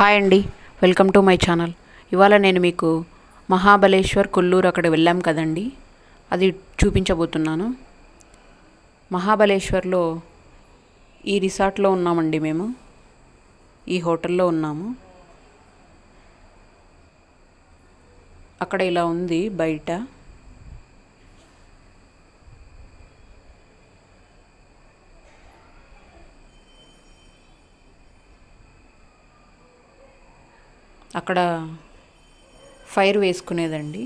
Hi అండి. Welcome to my channel. ఇవాళ నేను మీకు మహాబలేశ్వర్ కొల్లూరు అక్కడ వెళ్ళాం కదండి. అది చూపించబోతున్నాను. మహాబలేశ్వర్లో ఈ రిసార్ట్లో ఉన్నామండి మేము. ఈ హోటల్లో ఉన్నాము. అక్కడ ఇలా ఉంది బయట. అక్కడ ఫైర్ వేసుకునేదండి.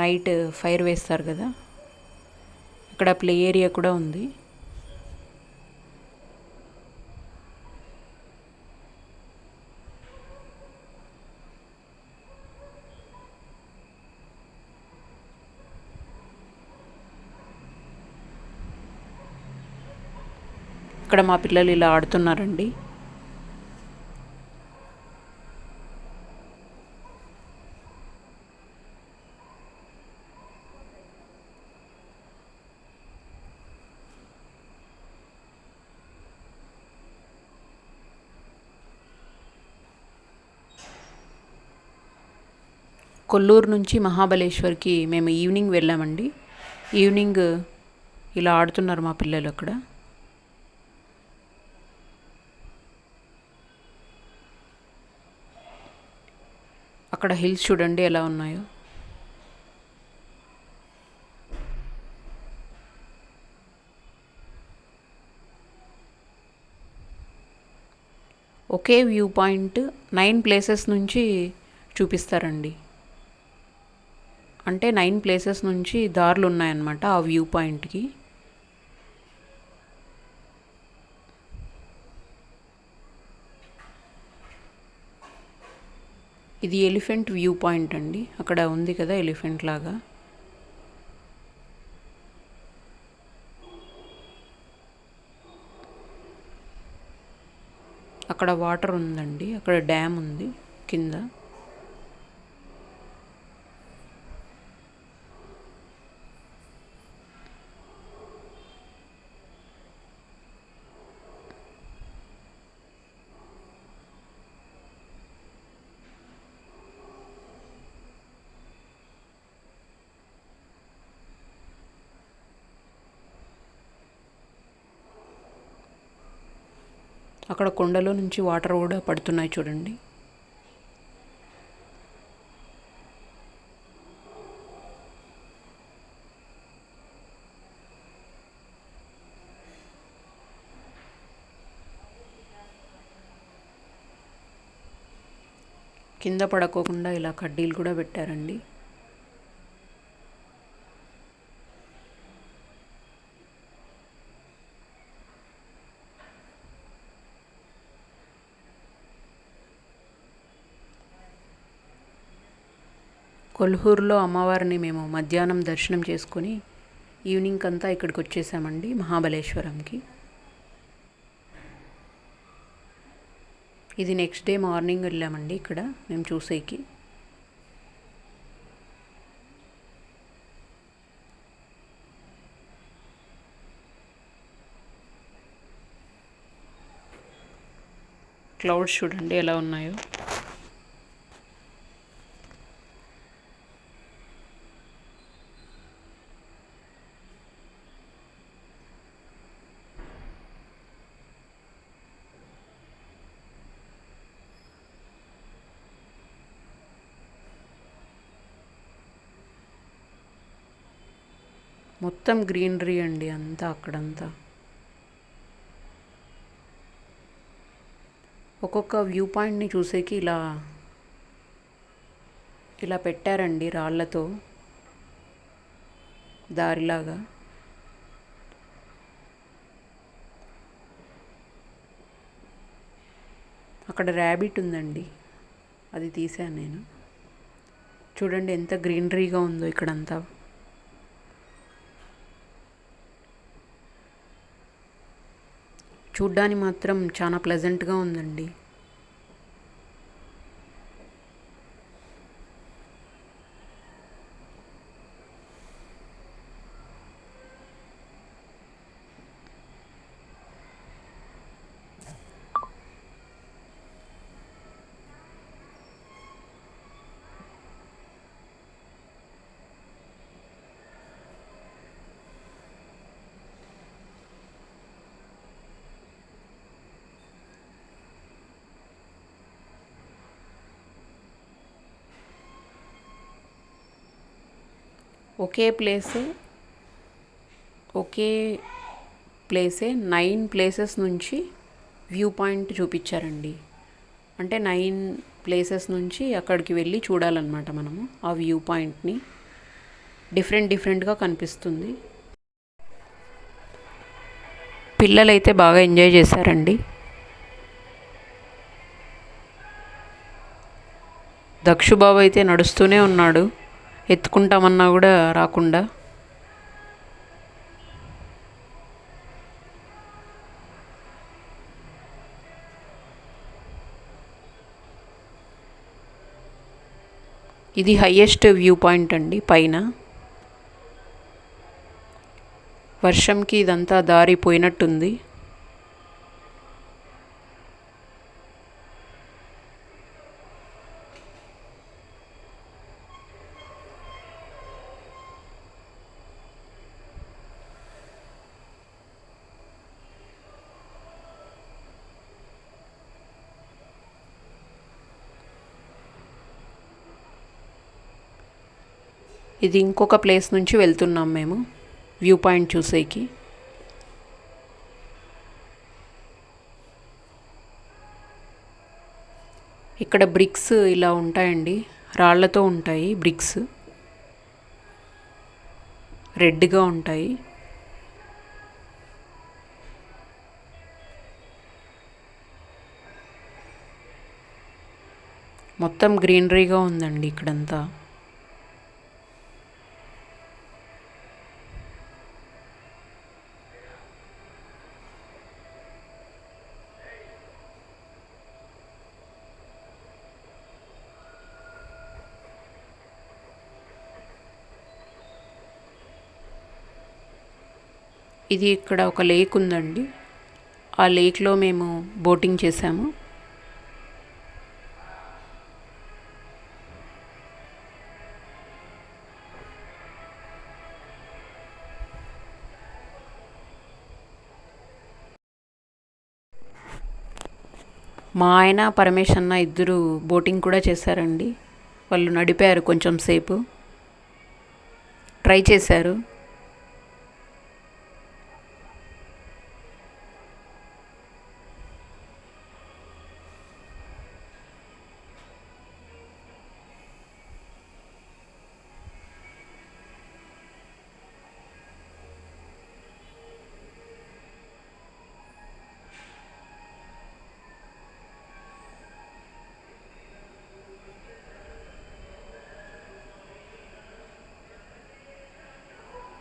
నైట్ ఫైర్ వేస్తారు కదా. ఇక్కడ ప్లే ఏరియా కూడా ఉంది. ఇక్కడ మా పిల్లలు ఇలా ఆడుతున్నారండి. కొల్లూరు నుంచి మహాబలేశ్వర్కి మేము ఈవినింగ్ వెళ్ళామండి. ఈవినింగ్ ఇలా ఆడుతున్నారు మా పిల్లలు అక్కడ. అక్కడ హిల్స్ చూడండి ఎలా ఉన్నాయో. ఒకే వ్యూ పాయింట్ నైన్ ప్లేసెస్ నుంచి చూపిస్తారండి. అంటే నైన్ ప్లేసెస్ నుంచి దారులు ఉన్నాయన్నమాట ఆ వ్యూ పాయింట్కి. ఇది ఎలిఫెంట్ వ్యూ పాయింట్ అండి. అక్కడ ఉంది కదా ఎలిఫెంట్ లాగా. అక్కడ వాటర్ ఉందండి. అక్కడ డ్యామ్ ఉంది కింద. అక్కడ కొండలో నుంచి వాటర్ కూడా పడుతున్నాయి చూడండి. కింద పడకోకుండా ఇలా కడ్డీలు కూడా పెట్టారండి. కొల్హూరులో అమ్మవారిని మేము మధ్యాహ్నం దర్శనం చేసుకొని ఈవినింగ్ అంతా ఇక్కడికి వచ్చేసామండి మహాబలేశ్వరంకి. ఇది నెక్స్ట్ డే మార్నింగ్ వెళ్ళామండి ఇక్కడ మేము చూసేకి. క్లౌడ్స్ చూడండి ఎలా ఉన్నాయో. మొత్తం గ్రీనరీ అండి అంతా అక్కడంతా. ఒక్కొక్క వ్యూ పాయింట్ని చూసేకి ఇలా ఇలా పెట్టారండి రాళ్ళతో. దారిలాగా. అక్కడ ర్యాబిట్ ఉందండి. అది తీసాను నేను. చూడండి ఎంత గ్రీనరీగా ఉందో ఇక్కడంతా. చూడ్డానికి మాత్రం చాలా ప్లెజెంట్గా ఉందండి. ఒకే ప్లేస్ ఒకే ప్లేసే నైన్ ప్లేసెస్ నుంచి వ్యూ పాయింట్ చూపించారండి. అంటే నైన్ ప్లేసెస్ నుంచి అక్కడికి వెళ్ళి చూడాలన్నమాట మనము ఆ వ్యూ పాయింట్ని. డిఫరెంట్ డిఫరెంట్గా కనిపిస్తుంది. పిల్లలైతే బాగా ఎంజాయ్ చేశారండి. దక్షుబాబు అయితే నడుస్తూనే ఉన్నాడు. ఎత్తుకుంటామన్నా కూడా రాకుండా. ఇది హయ్యెస్ట్ వ్యూ పాయింట్ అండి పైన. వర్షంకి ఇదంతా దారి ఇది ఇంకొక ప్లేస్ నుంచి వెళ్తున్నాం మేము వ్యూ పాయింట్ చూసేకి. ఇక్కడ బ్రిక్స్ ఇలా ఉంటాయండి రాళ్ళతో ఉంటాయి బ్రిక్స్. రెడ్గా ఉంటాయి. మొత్తం గ్రీనరీగా ఉందండి ఇక్కడంతా. ఇది ఇక్కడ ఒక లేక్ ఉందండి. ఆ లేక్లో మేము బోటింగ్ చేసాము. మా ఆయన పరమేశ్ అన్న ఇద్దరు బోటింగ్ కూడా చేశారండి. వాళ్ళు నడిపారు కొంచెం సేపు. ట్రై చేశారు.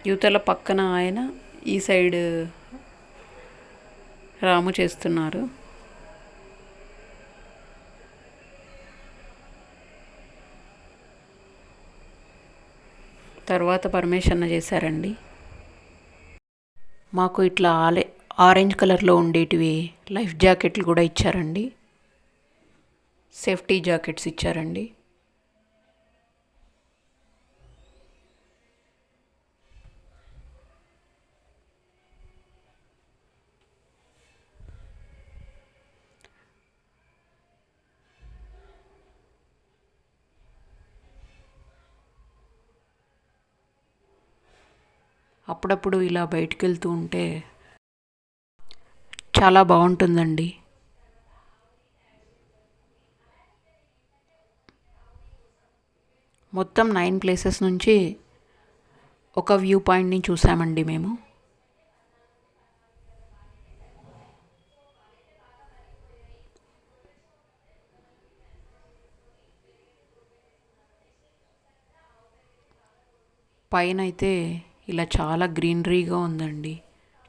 యువతల పక్కన ఆయన ఈ సైడ్ రాము చేస్తున్నారు. తర్వాత పరమేశ్వరన చేశారండి. మాకు ఇట్లా ఆలే ఆరెంజ్ కలర్లో ఉండేటివి లైఫ్ జాకెట్లు కూడా ఇచ్చారండి. సేఫ్టీ జాకెట్స్ ఇచ్చారండి. అప్పుడప్పుడు ఇలా బయటికి వెళ్తూ ఉంటే చాలా బాగుంటుందండి. మొత్తం నైన్ ప్లేసెస్ నుంచి ఒక వ్యూ పాయింట్ని చూసామండి మేము. పైన అయితే ఇలా చాలా గ్రీనరీగా ఉందండి.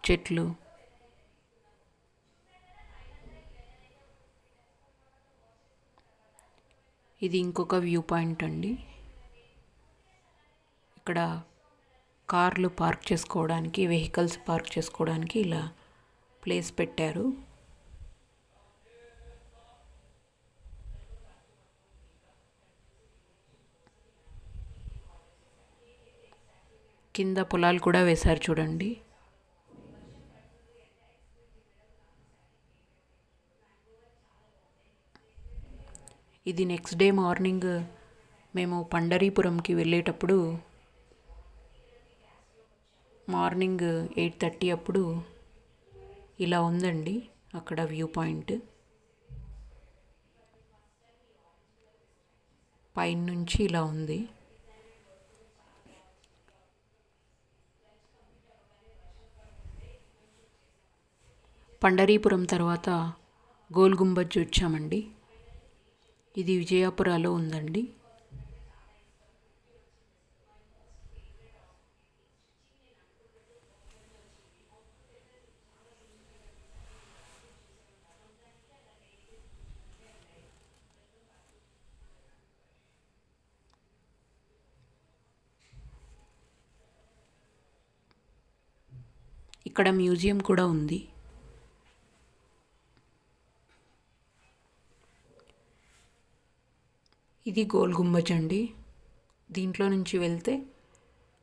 చెట్లు. ఇది ఇంకొక వ్యూ పాయింట్ అండి. ఇక్కడ కార్లు పార్క్ చేసుకోవడానికి వెహికల్స్ పార్క్ చేసుకోవడానికి ఇలా ప్లేస్ పెట్టారు. కింద పొలాలు కూడా వేశారు చూడండి. ఇది నెక్స్ట్ డే మార్నింగ్ మేము పండరీపురంకి వెళ్ళేటప్పుడు మార్నింగ్ ఎయిట్ థర్టీ అప్పుడు ఇలా ఉందండి అక్కడ వ్యూ పాయింట్ పైన నుంచి ఇలా ఉంది. పండరీపురం తర్వాత గోల్ గుంబజ్ వచ్చామండి. ఇది విజయాపురాలో ఉందండి. ఇక్కడ మ్యూజియం కూడా ఉంది. ఇది గోల్ గుంబజ్ అండి. దీంట్లో నుంచి వెళ్తే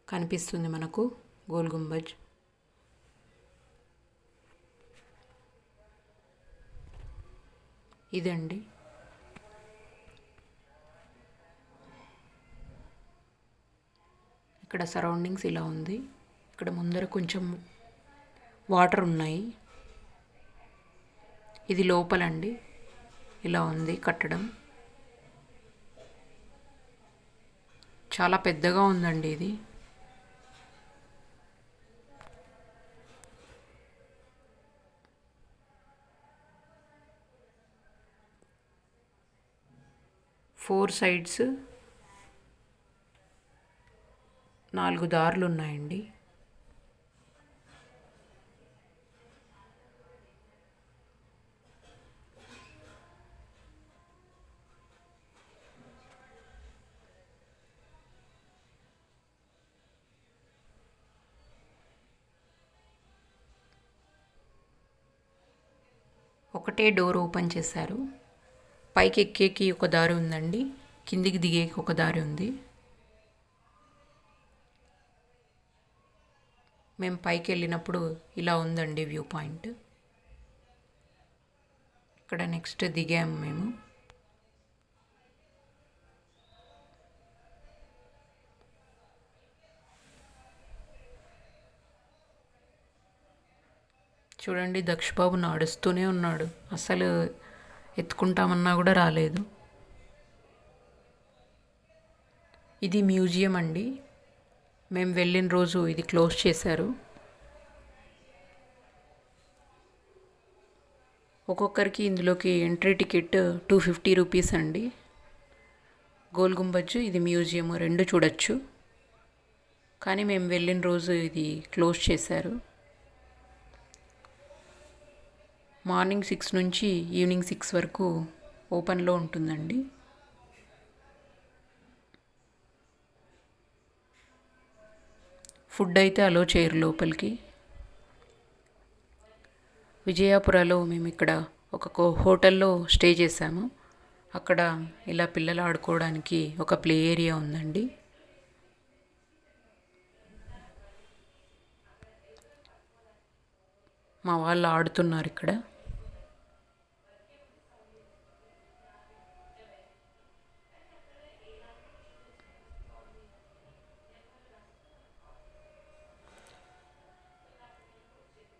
కనిపిస్తుంది మనకు గోల్ గుంబజ్ ఇదండి. ఇక్కడ సరౌండింగ్స్ ఇలా ఉంది. ఇక్కడ ముందర కొంచెం వాటర్ ఉన్నాయి. ఇది లోపలండి. ఇలా ఉంది కట్టడం. చాలా పెద్దగా ఉందండి ఇది. ఫోర్ సైడ్స్ నాలుగు దారులు ఉన్నాయండి ఒకటే డోర్ ఓపెన్ చేశారు. పైకి ఎక్కేకి ఒక దారి ఉందండి. కిందికి దిగేకి ఒక దారి ఉంది. మేము పైకి వెళ్ళినప్పుడు ఇలా ఉందండి వ్యూ పాయింట్. ఇక్కడ నెక్స్ట్ దిగాము మేము. చూడండి దక్షబాబు నడుస్తూనే ఉన్నాడు. అసలు ఎత్తుకుంటామన్నా కూడా రాలేదు. ఇది మ్యూజియం అండి. మేము వెళ్ళిన రోజు ఇది క్లోజ్ చేశారు. ఒక్కొక్కరికి ఇందులోకి entry ticket two fifty rupees అండి. గోల్ గుంబజ్ ఇది మ్యూజియం రెండు చూడొచ్చు. కానీ మేము వెళ్ళిన రోజు ఇది క్లోజ్ చేశారు. మార్నింగ్ సిక్స్ నుంచి ఈవినింగ్ సిక్స్ వరకు ఓపెన్లో ఉంటుందండి. ఫుడ్ అయితే అలో చేయరు లోపలికి. విజయాపురాలో మేము ఇక్కడ ఒక హోటల్లో స్టే చేసాము అక్కడ ఇలా పిల్లలు ఆడుకోవడానికి ఒక ప్లే ఏరియా ఉందండి. మా వాళ్ళు ఆడుతున్నారు ఇక్కడ.